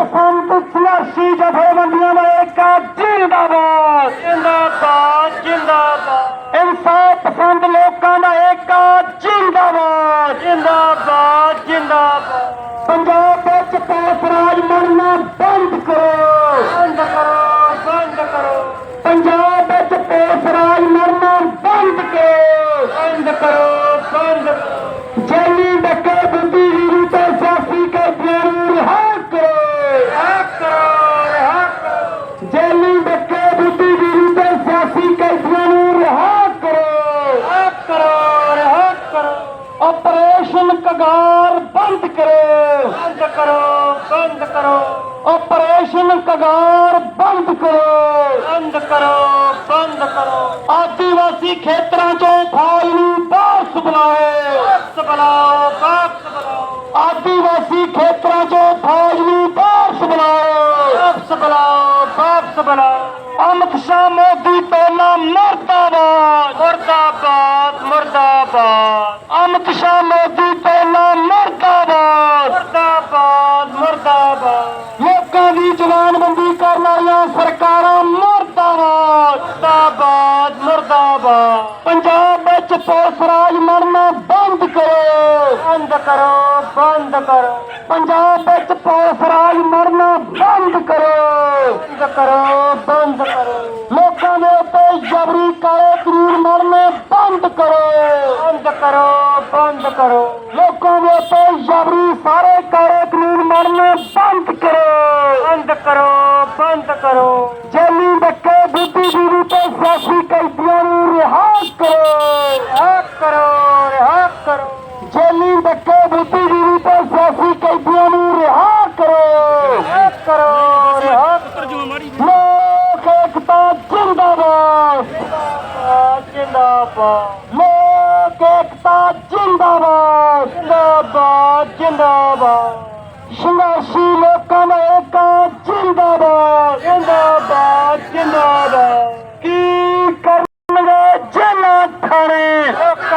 पसंदी जथेब ज़िंदबा ज़िंद इंसाफ़ पसंद ਜਿੰਦਾਬਾਦ ਜਿੰਦਾਬਾਦ ਕਗਾਰ ਬੰਦ ਕਰੋ। ਬੰਦ ਕਰੋ ਬੰਦ ਕਰੋ। ਆਪਰੇਸ਼ਨ ਕਗਾਰ ਬੰਦ ਕਰੋ। ਬੰਦ ਕਰੋ ਬੰਦ ਕਰੋ। ਆਦੀਵਾਸੀ ਖੇਤਰਾਂ ਚੋਂ ਫੌਜ ਨੂੰ ਵਾਪਸ ਬੁਲਾਓ। ਵਾਪਸ ਬੁਲਾਓ ਵਾਪਸ ਬੁਲਾਓ। ਆਦੀਵਾਸੀ ਖੇਤਰਾਂ ਚੋਂ ਫੌਜ ਨੂੰ ਵਾਪਸ ਬੁਲਾਓ। ਵਾਪਸ ਬੁਲਾਓ ਵਾਪਸ ਬੁਲਾਓ। ਅਮਿਤ ਸ਼ਾਹ ਮੋਦੀ ਪਹਿਲਾ ਮਰਦਾਬਾਦ। ਮੁਰਦਾਬਾਦ ਮੁਰਦਾਬਾਦ। ਅਮਿਤ ਸ਼ਾਹ ਮੋਦੀ ਪਹਿਲਾ ਮਰਦਾਬਾਦ। ਮੁਰਦਾਬਾਦ ਮੁਰਦਾਬਾਦ। ਲੋਕਾਂ ਦੀ ਜਵਾਨਬੰਦੀ ਕਰਨ ਵਾਲੀਆਂ ਸਰਕਾਰਾਂ ਮਰਦਾਬਾਦ। ਮੁਰਦਾਬਾਦ ਮੁਰਦਾਬਾਦ। ਪੰਜਾਬ ਵਿੱਚ ਪੁਲਿਸ ਰਾਜ ਮਰਨਾ ਬੰਦ ਕਰੋ। ਬੰਦ ਕਰੋ ਬੰਦ ਕਰੋ। ਪੰਜਾਬ ਵਿੱਚ ਪੁਲਿਸ ਰਾਜ ਮਰਨਾ ਬੰਦ ਕਰੋ। ਬੰਦ ਕਰੋ ਬੰਦ ਕਰੋ। ਲੋਕਾਂ ਦੇ ਉੱਤੇ ਜਬਰੀ ਕਾਲੇ ਕਾਨੂੰਨ ਮਰਨੇ ਬੰਦ ਕਰੋ। ਬੰਦ ਕਰੋ ਬੰਦ ਕਰੋ। ਲੋਕਾਂ ਦੇ ਉੱਤੇ ਜਬਰੀ ਸਾਰੇ ਕਾਲੇ ਕਾਨੂੰਨ ਮਰਨੇ ਬੰਦ ਕਰੋ। ਬੰਦ ਕਰੋ ਬੰਦ ਕਰੋ। ਜੇਲੀ ਧੱਕੇ ਬੁੱਧੀਜੀਵੀ ਤੇ ਸਿਆਸੀ ਕੈਦੀਆਂ ਨੂੰ ਰਿਹਾ ਕਰੋ। ਰਿਹਾ ਕਰੋ ਰਿਹਾ ਕਰੋ। ਜੇਲੀ ਧੱਕੇ ਬੁੱਧੀਜੀਵੀ जिंदाबाद लोक एकता जिंदाबाद जिंदाबाद जिंदाबाद सिंगाशील